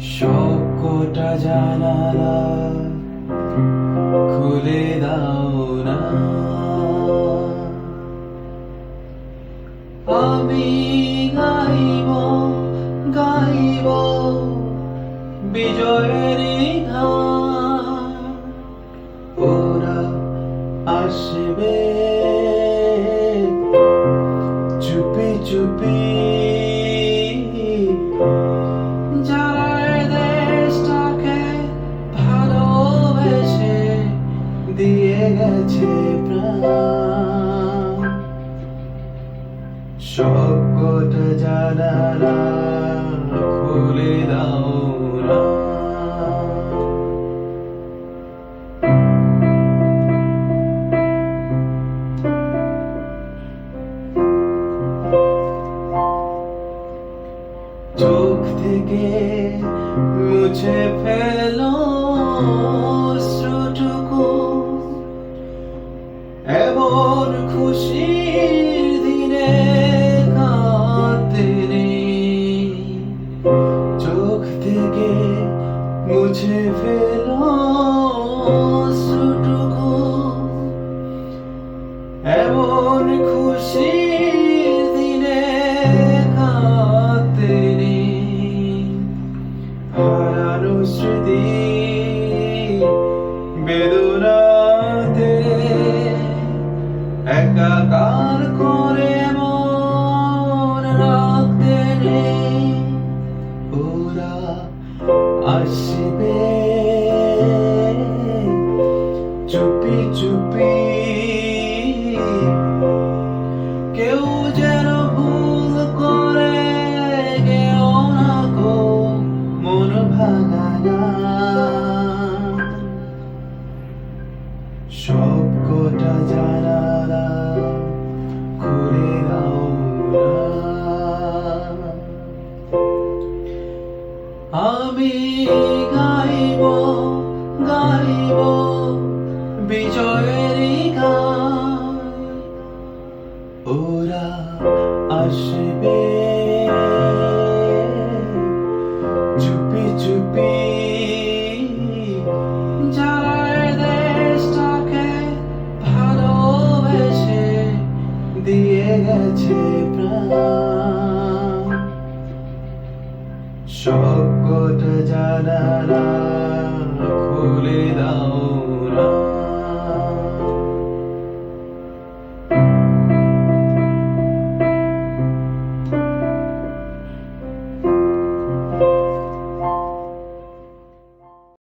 সবকটা জানালা খুলে দাও না। আমি গাইব গাইব বিজয়ের গান ওরা আসবে। চুপি চুপি প্রাণ সবকটা জানালা খুলে দাও না। চোখ থেকে মুছে ফেলো মুছে ফেলো অশ্রুটুকু। এমন খুশির দিনে নেই। হারানো স্মৃতি বেদনাতে একাকার করে মন রাখতে নেই। ওরা আসবে চুপি কেউ যেন ভুল করে গেও না গো, মন ভাঙানা। সব কটা আমি গাইব গাইব বিজয়ের গান। ওরা আসবে। চুপি চুপি যার দেশটাকে ভালোবেসে দিয়ে গেছে প্রাণ। সবকটা জানালা খুলে দাও।